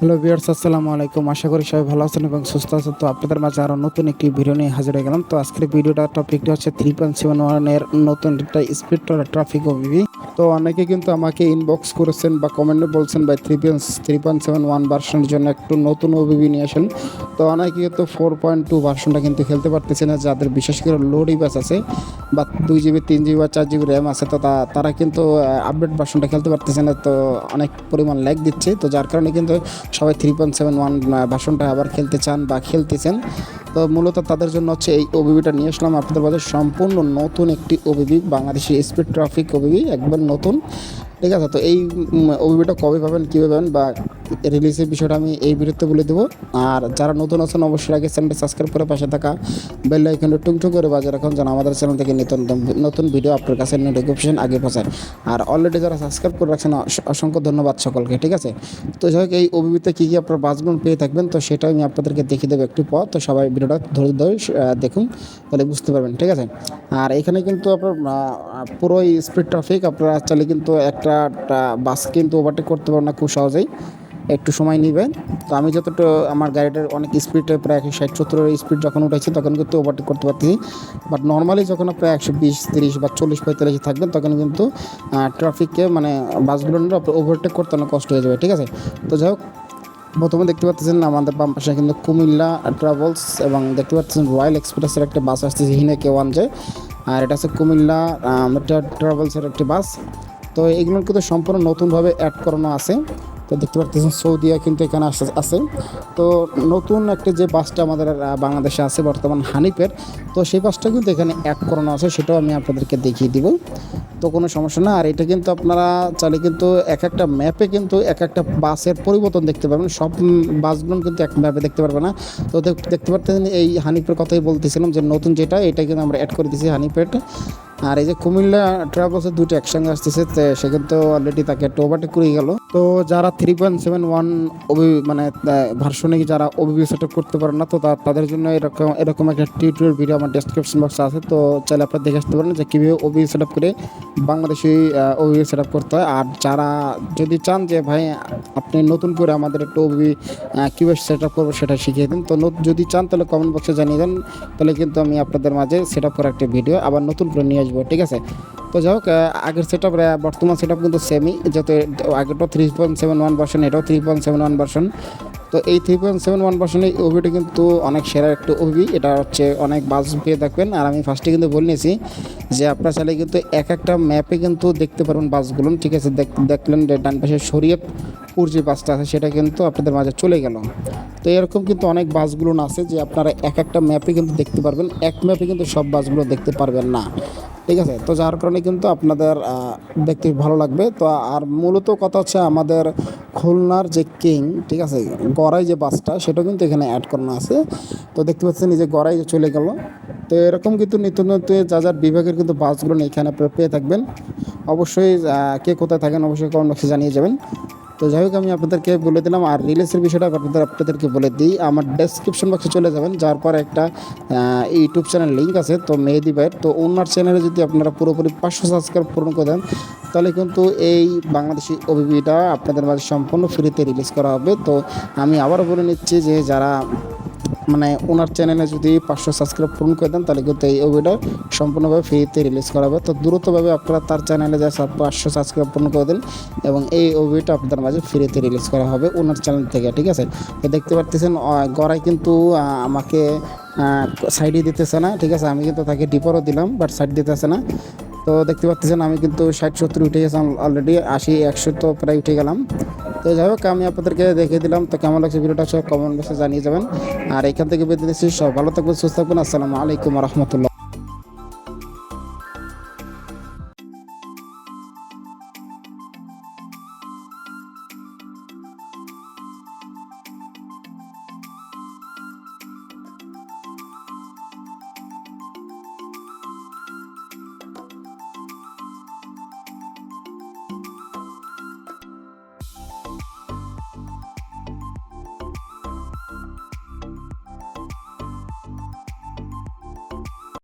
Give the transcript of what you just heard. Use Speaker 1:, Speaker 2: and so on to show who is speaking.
Speaker 1: Hello viewers আসসালামু আলাইকুম। আশা করি সবাই ভালো আছেন এবং সুস্থ আছেন। তো আপনাদের মাঝে আরও নতুন একটি ভিডিও নিয়ে হাজির হয়ে গেলাম। তো আজকের ভিডিওটা টপিকটি হচ্ছে থ্রি পয়েন্ট সেভেন ওয়ানের নতুন একটা স্পিড ট্রাফিক ওবিভি তো অনেকে কিন্তু আমাকে ইনবক্স করেছেন বা কমেন্টে বলছেন, ভাই three point three point seven one ভার্সনের জন্য একটু নতুন ওবিভি নিয়ে আসেন। তো অনেকে কিন্তু ফোর পয়েন্ট টু ভার্সনটা কিন্তু খেলতে পারতেছে না, যাদের বিশেষ করে লো ডিভাইস আছে বা দুই জিবি তিন জিবি বা চার জিবি র্যাম আছে, তা- তারা কিন্তু আপডেট ভার্সনটা খেলতে পারতেছে না। তো অনেক পরিমাণ ল্যাগ দিচ্ছে। তো যার কারণে কিন্তু সবাই থ্রি পয়েন্ট সেভেন ওয়ান ভাষণটা আবার খেলতে চান বা খেলতেছেন। তো মূলত তাদের জন্য হচ্ছে এই ওবিবিটা নিয়ে আসলাম। আপনাদের মাঝে সম্পূর্ণ নতুন একটি ওবিবি বাংলাদেশের স্পিড ট্রাফিক ওবিবি একবার নতুন। ঠিক আছে? তো এই ওবিবিটা কবে পাবেন কীভাবে পাবেন বা রিলিজের বিষয়টা আমি এই বিরুদ্ধে বলে দেবো। আর যারা নতুন আছেন অবশ্যই আগে চ্যানেলটি সাবস্ক্রাইব করে পাশে থাকা বেল আইকনটা টুংটুং করে বাজার রাখুন যেন আমাদের চ্যানেল থেকে নতুন নতুন ভিডিও আপনার কাছে নোটিফিকেশন আগে পৌঁছায়। আর অলরেডি যারা সাবস্ক্রাইব করে রাখছেন অসংখ্য ধন্যবাদ সকলকে ঠিক আছে? তো যাই হোক এই ওবিবিতে কী কী আপনার বাসগুলো পেয়ে থাকবেন তো সেটা আমি আপনাদেরকে দেখিয়ে দেবো একটু পর। তো সবাই ভিডিওটা ধরে ধরে দেখুন তাহলে বুঝতে পারবেন ঠিক আছে? আর এখানে কিন্তু আপনার আহ, পুরো স্পিড ট্রাফিক আপনারা চাইলে কিন্তু একটা বাস কিন্তু ওভারটেক করতে পারবেন না খুব সহজেই। একটু সময় নেবেন তো আমি যতটা আমার গাড়িটার অনেক স্পিডে প্রায় একশো ষাট, সত্তরের স্পিড যখন উঠেছি তখন কিন্তু ওভারটেক করতে পারতেছি। বাট নর্মালি যখন প্রায় একশো বিশ, তিরিশ বা চল্লিশ, পঁয়তাল্লিশ থাকবেন তখন কিন্তু ট্রাফিককে মানে বাসগুলো ওভারটেক করতে অনেক কষ্ট হয়ে যাবে, ঠিক আছে? তো যাই হোক, প্রথমে দেখতে পাচ্ছেন আমাদের বাম পাশে কিন্তু কুমিল্লা ট্রাভেলস এবং দেখতে পাচ্ছেন রয়্যাল এক্সপ্রেসের একটা বাস আসতেছে হিনেকে ওয়ান যে আর এটা হচ্ছে কুমিল্লা ট্রাভেলসের একটি বাস। তো এগুলো কিন্তু সম্পূর্ণ নতুনভাবে অ্যাড করানো আছে। তো দেখতে পাচ্ছেন সৌদিয়া কিন্তু এখানে আসে, আছে। তো নতুন একটা যে বাসটা আমাদের বাংলাদেশে আছে বর্তমান হানিপের তো সেই বাসটা কিন্তু এখানে অ্যাড করানো আছে, সেটাও আমি আপনাদেরকে দেখিয়ে দিব। তো কোনো সমস্যা না, আর এটা কিন্তু আপনারা চাইলে কিন্তু এক একটা ম্যাপে কিন্তু এক একটা বাসের পরিবর্তন দেখতে পারবেন। সব বাসগুলো কিন্তু এক ম্যাপে দেখতে পারবে না। তো দেখতে পারতেন এই হানিপের কথাই বলতেছিলাম যে নতুন যেটা, এটা কিন্তু আমরা অ্যাড করে দিয়েছি হানিপেট আর এই যে কুমিল্লা ট্রাভেলসের দুটো একসঙ্গে আসতেছে, তো সে কিন্তু অলরেডি তাকে একটু ওভারটেক করে গেল। তো যারা three point seven one OB মানে ভার্সনে যারা ওবিবি সেট আপ করতে পারেন না, তো তাদের জন্য এরকম এরকম একটা টিউটোরিয়াল ভিডিও আমার ডেসক্রিপশন বক্সে আছে, তো চাইলে আপনারা দেখে আসতে পারেন যে কীভাবে ওবিবি সেট আপ করে বাংলাদেশি ওবিবি সেট আপ করতে হয়। আর যারা যদি চান যে, ভাই, আপনি নতুন করে আমাদের একটু ওবিবি কীভাবে সেট আপ করব সেটা শিখিয়ে দিন, তো যদি চান তাহলে কমেন্ট বক্সে জানিয়ে দেন। তাহলে কিন্তু আমি আপনাদের মাঝে সেট আপ করা একটা ভিডিও আবার নতুন করে নিয়ে আসব ঠিক আছে? তো যাই হোক আগের সেট আপ বর্তমান সেট আপ কিন্তু সেমই যাতে আগেরটা three point seven one version এটাও three point seven one version তো এই three point seven one percent এই ওভিটা কিন্তু অনেক সেরা একটা ওভি এটা হচ্ছে অনেক বাস পেয়ে থাকবেন। আর আমি ফার্স্টে কিন্তু বলে নিয়েছি যে আপনারা চাইলে কিন্তু এক একটা ম্যাপে কিন্তু দেখতে পারবেন বাসগুলো ঠিক আছে? দেখ- দেখলেন ডান পাশে শরীয়তপুর যে বাসটা আছে, সেটা কিন্তু আপনাদের মাঝে চলে গেল। তো এরকম কিন্তু অনেক বাসগুলো আছে যে আপনারা এক একটা ম্যাপে কিন্তু দেখতে পারবেন। এক ম্যাপে কিন্তু সব বাসগুলো দেখতে পারবেন না। ঠিক আছে? তো যার কারণে কিন্তু আপনাদের দেখতে ভালো লাগবে। তো আর মূলত কথা হচ্ছে আমাদের খুলনার যে কিং, ঠিক আছে? গড়াই যে বাসটা সেটা কিন্তু এখানে অ্যাড করানো আছে। তো দেখতে পাচ্ছেন যে গড়াই চলে গেল। তো এরকম কিন্তু নিত্য নতুন যা যার বিভাগের কিন্তু বাসগুলো এখানে পেয়ে থাকবেন। অবশ্যই কে কোথায় থাকেন অবশ্যই কমেন্ট বক্সে জানিয়ে যাবেন। তো যাই হোক, আমি আপনাদেরকে বলে দিলাম আর রিলেসের বিষয়টা আপনাদের আপনাদেরকে বলে দিই। আমার ডেসক্রিপশন বক্সে চলে যাবেন যার পর একটা ইউটিউব চ্যানেল লিঙ্ক আছে, তো মেহেদি ভাইয়ের। তো ওনার চ্যানেলে যদি আপনারা পুরোপুরি পাঁচশো সাবস্ক্রাইব পূরণ করে দেন, তাহলে কিন্তু এই বাংলাদেশি ওবিবিটা আপনাদের মাঝে সম্পূর্ণ ফ্রিতে রিলিজ করা হবে। তো আমি আবারও বলে নিচ্ছি যে যারা মানে ওনার চ্যানেলে যদি পাঁচশো সাবস্ক্রাইব পূরণ করে দেন, তাহলে কিন্তু এই ওভিটা সম্পূর্ণভাবে ফ্রিতে রিলিজ করা হবে। তো দ্রুতভাবে আপনারা তার চ্যানেলে যা পাঁচশো সাবস্ক্রাইব পূরণ করে দেন এবং এই ওভিটা আপনাদের মাঝে ফ্রিতে রিলিজ করা হবে ওনার চ্যানেল থেকে, ঠিক আছে? তো দেখতে পারতেছেন গড়াই কিন্তু আমাকে সাইডে দিতেছে না, ঠিক আছে? আমি কিন্তু তাকে ডিপারও দিলাম বাট সাইড দিতেছে না। তো দেখতে পাচ্ছেন আমি কিন্তু ষাট সত্তর উঠে গেছিলাম অলরেডি আশি, একশো তো প্রায় উঠে গেলাম। তো যাই হোক, আমি আপনাদেরকে দেখিয়ে দিলাম। তো কেমন লাগছে ভিডিওটা সব কমেন্ট বক্সে জানিয়ে যাবেন। আর এখান থেকে বেঁধে দিচ্ছি সব ভালো থাকবেন, সুস্থ থাকবেন। আসসালামু আলাইকুম রহমতুল্লাহ।